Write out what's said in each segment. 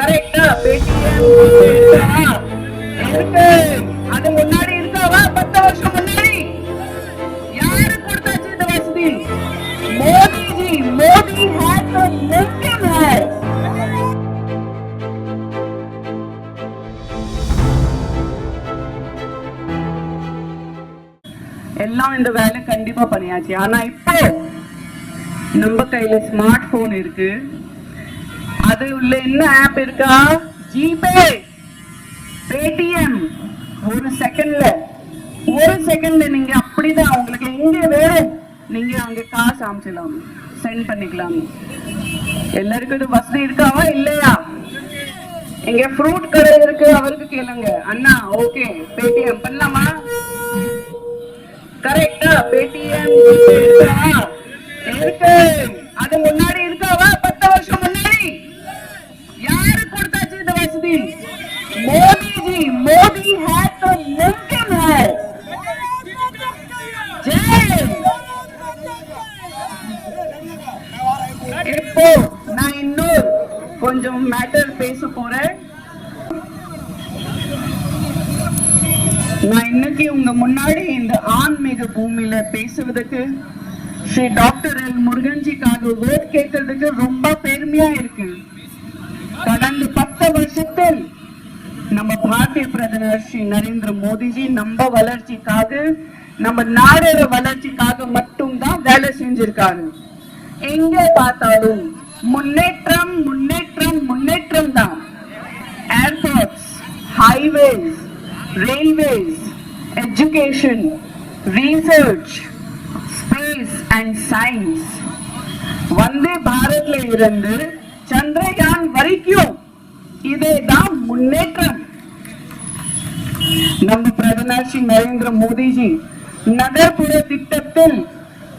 கரெக்டா பேடிஎம் இருக்கு அது முன்னாடி இருக்காவா பத்து வருஷம் முன்னாடி. யாரு கொடுத்தாச்சு இந்த வசதி? மோடிஜி மோடி ஹேட் முக்கியம் है எல்லாம் இந்த வேலை கண்டிப்பா பண்ணியாச்சு. ஆனா இப்போ நம்ம கையில ஸ்மார்ட் போன் இருக்கு. அது உள்ள என்ன ஆப் இருக்கா? ஜிபே பேடிஎம் ஒரு செகண்ட்ல ஒரு செகண்ட்ல நீங்க அப்படிதான். உங்களுக்கு எங்க வேணும்? நீங்க அங்க காசு அமைச்சிடலாம். சென்ட் பண்ணிக்கலாம். எல்லாருக்கும் இது வசதி இருக்காவா? இல்லையா? இங்க ஃப்ரூட் கடை இருக்கு. அவருக்கு கேளுங்க. அண்ணா ஓகே பேடிஎம் பண்ணலாமா? கரெக்டா பேடிஎம் இருக்கு? கொஞ்சம் மேட்டர் பேச போறேன். நான் இன்னைக்கு உங்க முன்னாடி இந்த ஆன்மீக பூமியில பேசுவதற்கு ஸ்ரீ டாக்டர் எல் முருகன்ஜிக்காக வேர் கேட்கறதுக்கு ரொம்ப பெருமையா இருக்கு. கடந்த பத்து வருஷத்தில் நம்ம பாரதிய பிரதமர் ஸ்ரீ நரேந்திர மோடிஜி நம்ம வளர்ச்சிக்காக நம்ம நாடோட வளர்ச்சிக்காக மட்டும்தான் வேலை செஞ்சிருக்காரு. எங்க பார்த்தாலும் முன்னேற்றம் முன்னேற்றம் முன்னேற்றம் தான். Airports highways railways education research space and science Vande பாரத்ல இருந்து சந்திரயான் வரைக்கும் இதேதான் முன்னேற்றம். நம்ம பிரதமர் ஸ்ரீ நரேந்திர மோடிஜி நகர்ப்புற திட்டத்தில்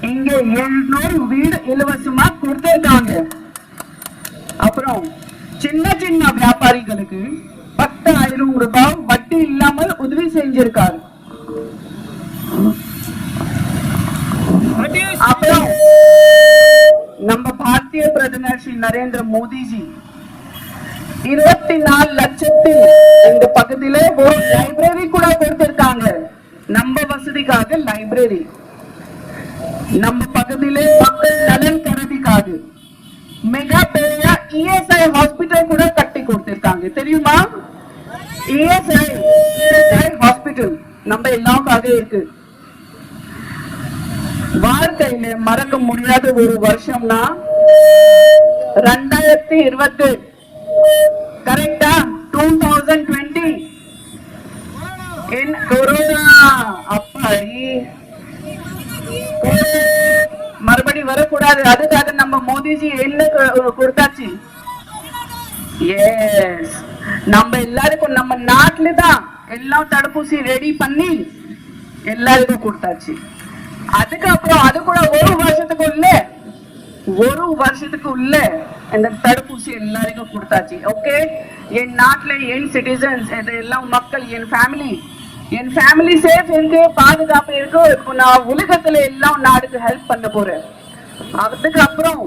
இங்கே எழுநூறு வீடு இலவசமா கொடுத்திருக்காங்க. அப்புறம் சின்ன சின்ன வியாபாரிகளுக்கு பத்தாயிரம் ரூபாய் வட்டி இல்லாமல் உதவி செஞ்சிருக்காரு. அப்புறம் நம்ம பாரதிய பிரதமர் ஸ்ரீ நரேந்திர மோடிஜி இருபத்தி நாலு லட்சத்தில் இந்த பகுதியில ஒரு லைப்ரரி கூட கொடுத்திருக்காங்க. நம்ம வசதிக்காக லைப்ரரி நம்ம பகுதியில மக்கள் நலன் கருதிக்காக மிக பெரிய இஎஸ்ஐ ஹாஸ்பிட்டல் கூட கட்டி கொடுத்திருக்காங்க. தெரியுமா? இஎஸ்ஐ ஹாஸ்பிட்டல் நம்ம எல்லாருக்காக இருக்கு. வாழ்க்கையில மறக்க முடியாத ஒரு வருஷம்னா ரெண்டாயிரத்தி இருபத்தி கரெக்டா டூ தௌசண்ட் டுவெண்ட்டி என் கொரோனா அப்பாடி. வரக்கூடாது. அதுக்காக நம்ம மோதிஜி என்ன கொடுத்தாச்சு. எஸ் நம்ம எல்லாருக்கும் நம்ம நாட்டுல தான் எல்லாம் தடுப்பூசி ரெடி பண்ணி எல்லாருக்கும் கொடுத்தாச்சு. அதுக்கப்புறம் அது கூட ஒரு வருஷத்துக்கு உள்ள ஒரு வருஷத்துக்கு உள்ள இந்த தடுப்பூசி எல்லாருக்கும் கொடுத்தாச்சு. ஓகே என் நாட்டுல என் சிட்டிசன்ஸ் எல்லாம் மக்கள் என் ஃபேமிலி என் ஃபேமிலி சேஃப் இருக்கு பாதுகாப்பு இருக்கு. இப்போ நான் உலகத்துல எல்லாம் நாடுக்கு ஹெல்ப் பண்ண போறேன். அதுக்கப்புறம்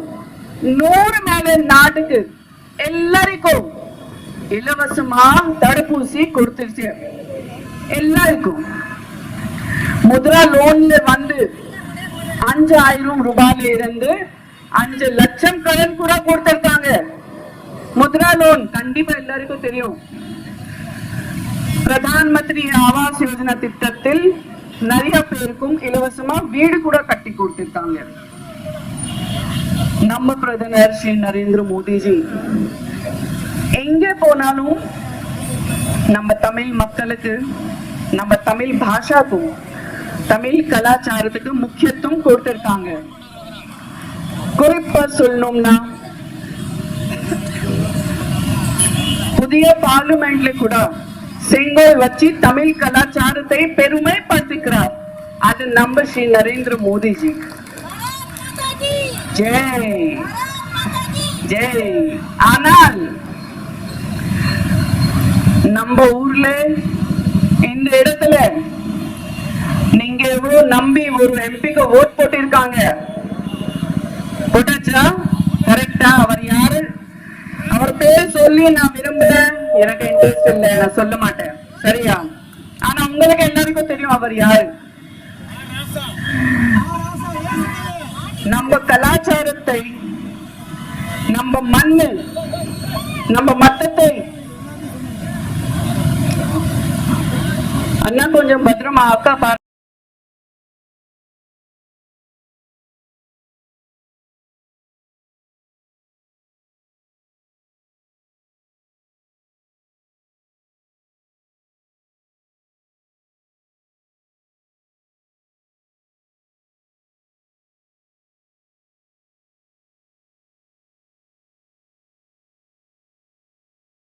நூறு மேல நாட்டுக்கு எல்லாருக்கும் இலவசமா தடுப்பூசி கொடுத்துருச்சு. எல்லாருக்கும். முத்ரா லோன்ல வந்து அஞ்சாயிரம் ரூபாயில இருந்து அஞ்சு லட்சம் கடன் கூட கொடுத்திருக்காங்க. முத்ரா லோன் கண்டிப்பா எல்லாருக்கும் தெரியும். பிரதான் மந்திரி ஆவாஸ் யோஜனா திட்டத்தில் நிறைய பேருக்கும் இலவசமா வீடு கூட கட்டி கொடுத்திருக்காங்க. நம்ம பிரதமர் ஸ்ரீ நரேந்திர மோடிஜி. எங்க போனாலும் நம்ம தமிழ் மக்களுக்கு நம்ம தமிழ் பாஷாக்கும் தமிழ் கலாச்சாரத்துக்கு முக்கியத்துவம் கொடுத்திருக்காங்க. குறிப்பா சொல்லணும்னா புதிய பார்லிமெண்ட்ல கூட செங்கோல் வச்சு தமிழ் கலாச்சாரத்தை பெருமைப்படுத்திக்கிறார். அது நம்ம ஸ்ரீ நரேந்திர மோடிஜி. ஜெய். ஜெய் ஆனால் நம்ம ஊர்ல இந்த இடத்துல நீங்க எவ்வளவு நம்பி ஒரு எம்பிக்கு ஓட் போட்டிருக்காங்க? போட்டாச்சா? கரெக்டா அவர் யாரு? அவர் அவர் பேர் சொல்லி நான் விரும்பல. எனக்கு இன்ட்ரெஸ்ட் இல்லை. நான் சொல்ல மாட்டேன். சரியா? ஆனா உங்களுக்கு எல்லாருக்கும் தெரியும் அவர் யாரு. நம்ம கலாச்சாரத்தை நம்ம மண்ணு நம்ம மத்தத்தை அண்ணா கொஞ்சம் பத்திரமா அக்கா பாரு